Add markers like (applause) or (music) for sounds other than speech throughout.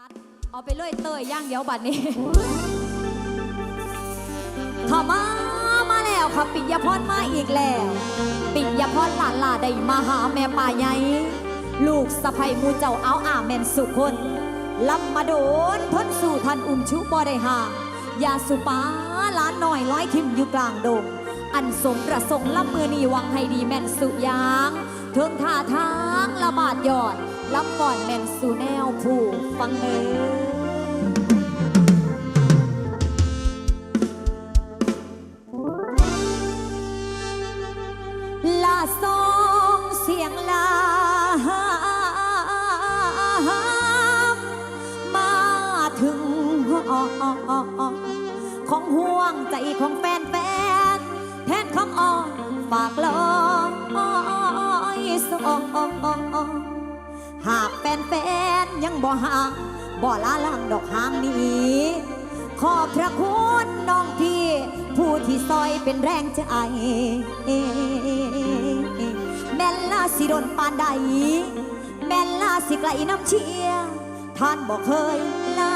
ตัดเอาไปเลื่อยเตยย่างเดียวบัดนี้เข้ามามาแล้วค่ะปิยพรมาอีกแล้ว ปิยพรหลานลาได้มาหาแม่ป่าใหญ่ลูกสะใภ้มูเจ้าเอาอาแมนสุคนลำมาโดนพ้นสู่ทันอุ้มชุบ่ได้ห่างยาสุปาหลานหน่อยร้อยทิมอยู่กลางดงอันสมประสงค์ลำมือนีวังให้ดีแม่นสุยางเทิงท่าทางละบาดยอด ลำก่อนแม่นสูแนวผู้ฟังเอ้ยลาสองเสียงลามาถึงของห่วงใจของแฟนแฟนแทนคำอ่อนฝากลอยสอง หากแฟนแฟนยังบ่ห่างบ่ลาล่างดอกหางนี้ขอบพระคุณน้องพี่ ผู้ที่ซอยเป็นแรงใจแม่นลาสิโดนปานใด แม่นลาสิไกลน้ำเชียร์ท่านบอกเคยลา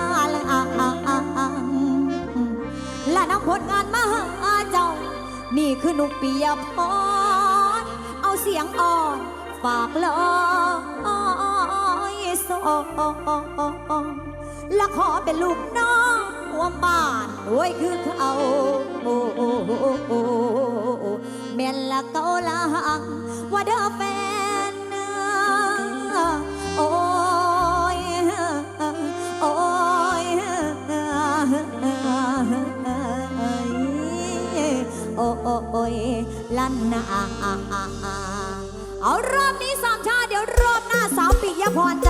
ลาและนำผลงานมาหาเจ้า นี่คือนุกปียพรเอาเสียงอ่อน ฝากลอยสองและขอเป็นลูกน้องหัวบ้านด้วยคือเขาแม่นละเกาลังว่าเด้อแฟนโอ้ยโอ้ยโอ้ยลันนา เอารอบนี้สามชาติเดี๋ยวรอบหน้าสาวปิยพรจะ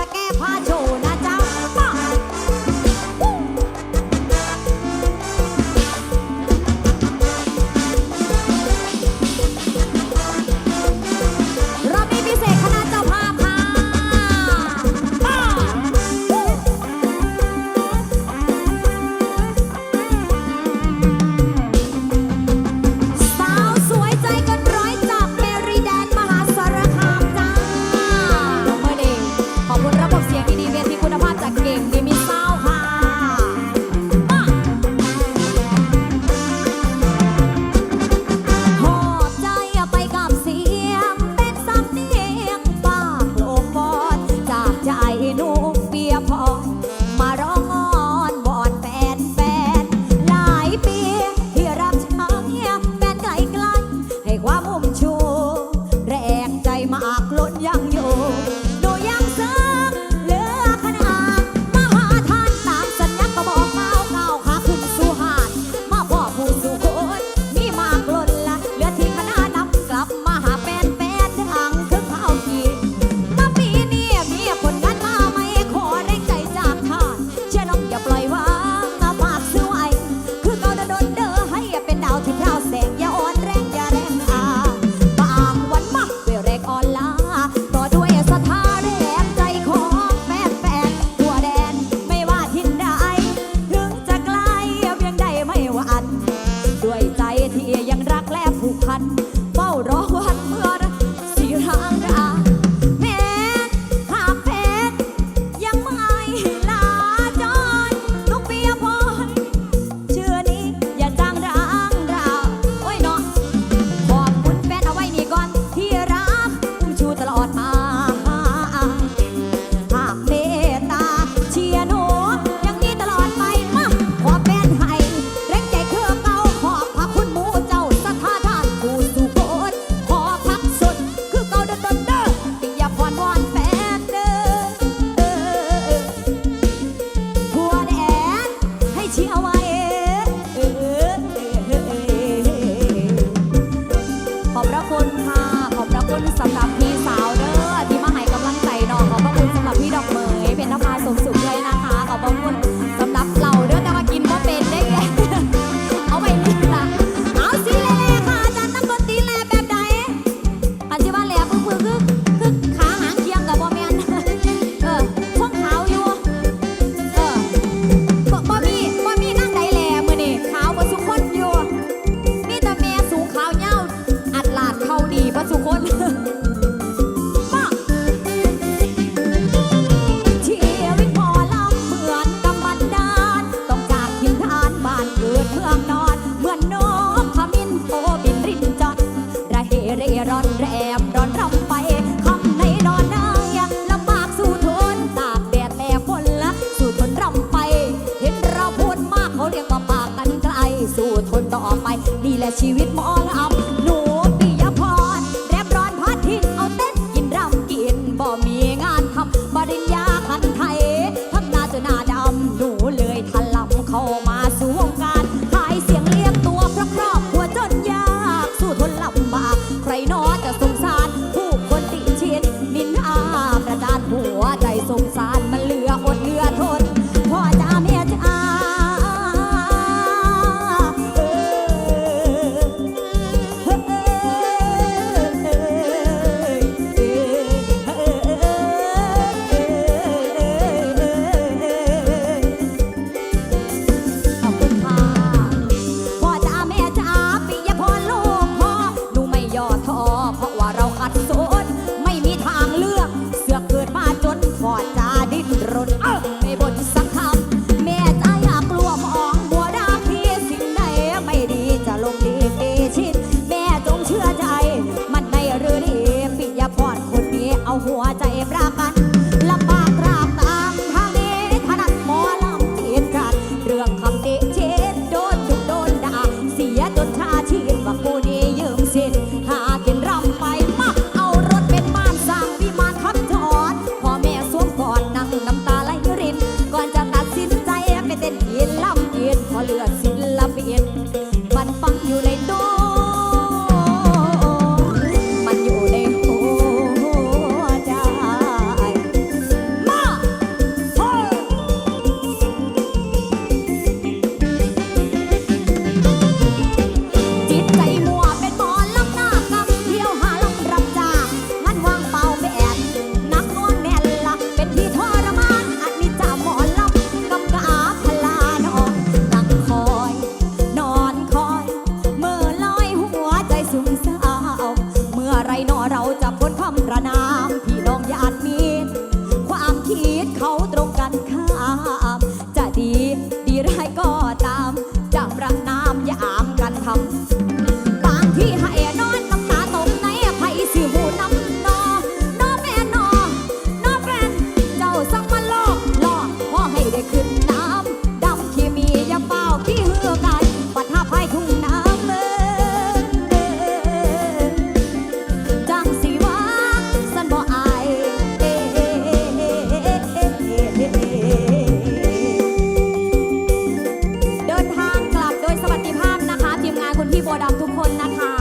คนนะคะ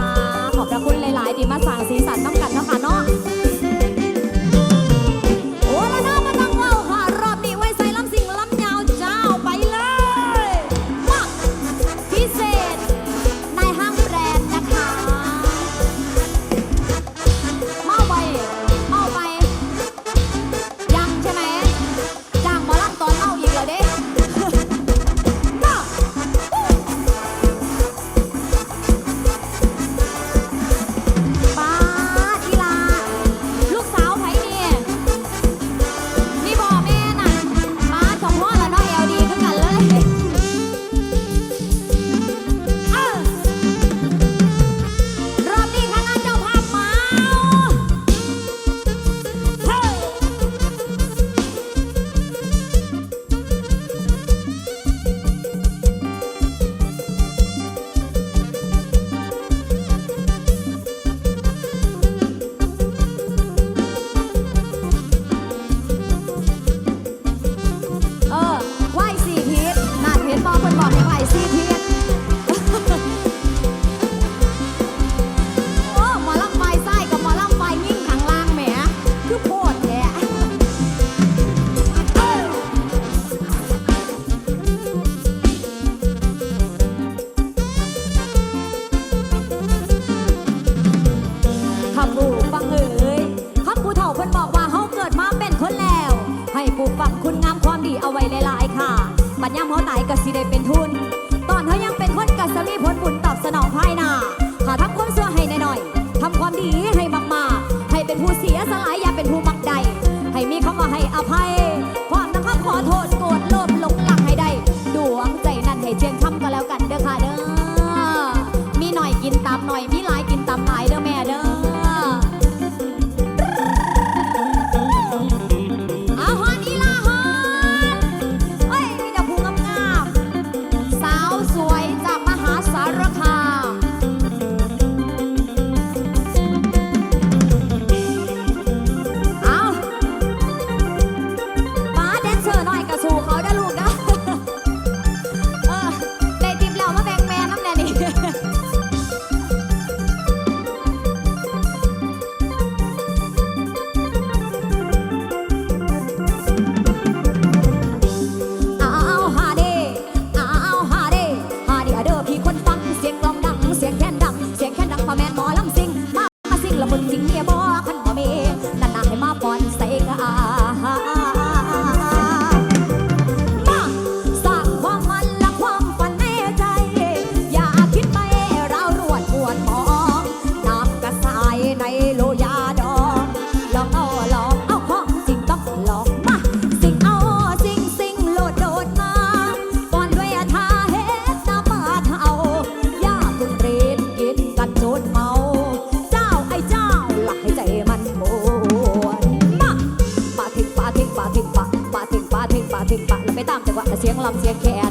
ขอบพระคุณหลาย ๆ ที่มาสั่งสีสัน ไว้หลายๆค่ะ บัดย่ำเขาตายก็สิได้เป็นทุน ตอนเขายังเป็นคนกัสมีผลบุญตอบสนองภายหน้า โน้นเมา เจ้าไอ้เจ้าหลักให้ใจมันโมนมาปาเทงปาเทงปาเทงปาปาเทงปาเทงปาเทงปาแล้วไปตามจังหวะเสียงลำเสียงแขน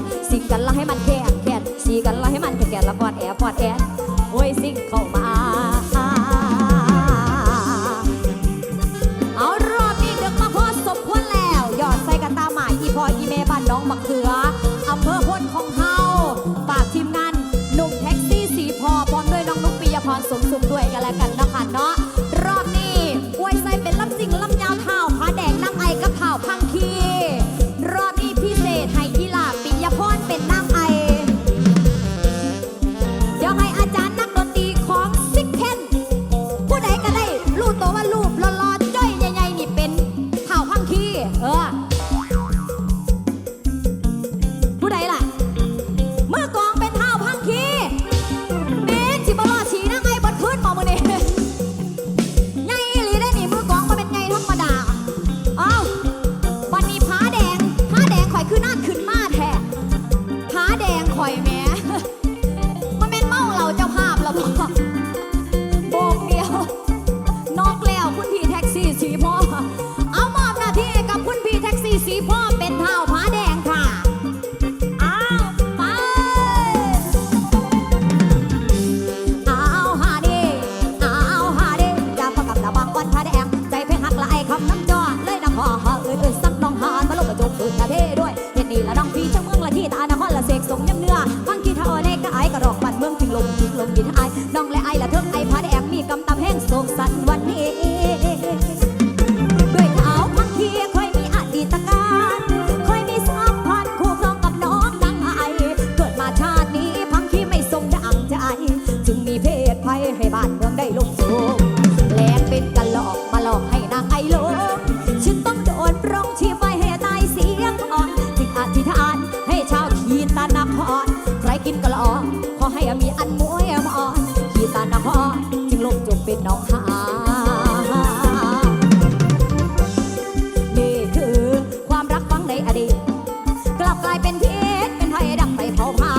ภัย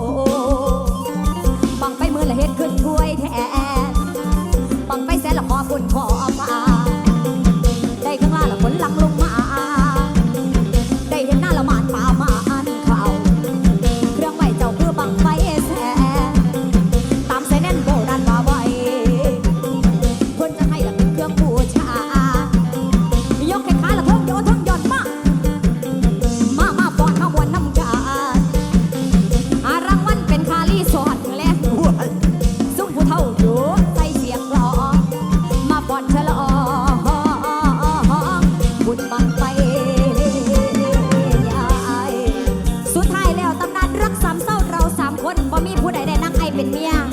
哎呀！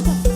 Oh. (laughs)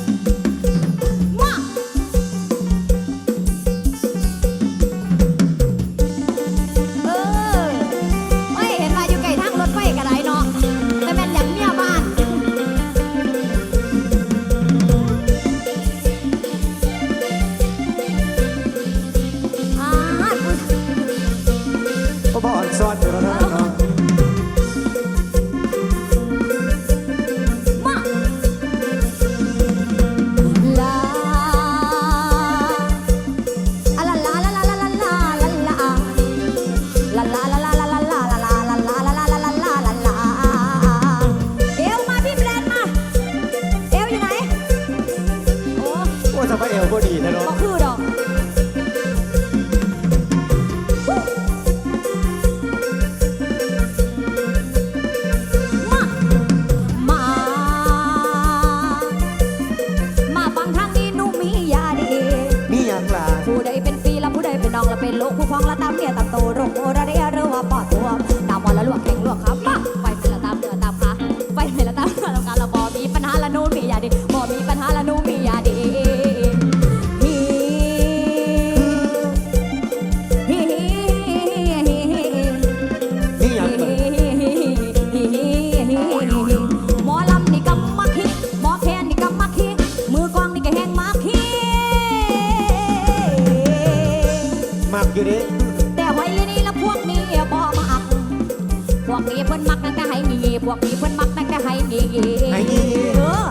ทำไมเอวบ่ดีนะน้องกคือดอกักอยู่ดิแต่ไว้นี่ละพวกนี้บ่มัก พวกนี้เพิ่นมักนั่งก็ให้มีพวกนี้เพิ่นมักนั่งก็ให้มีให้มีเออ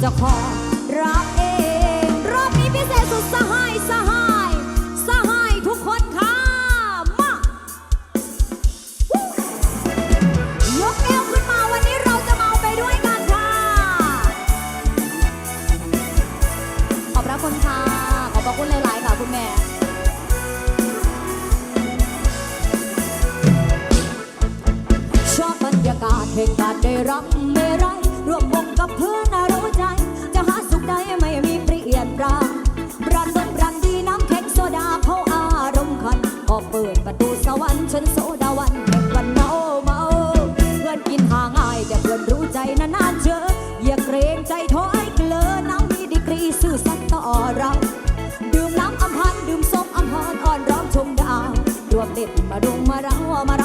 เจ้าขอ ซื่อสัตย์ต่อเรา ดื่มน้ำอัมพัน ดื่มสมอัมพรอ่อนร้องชมดาว รวมเด็ดมาดุงมาเรามา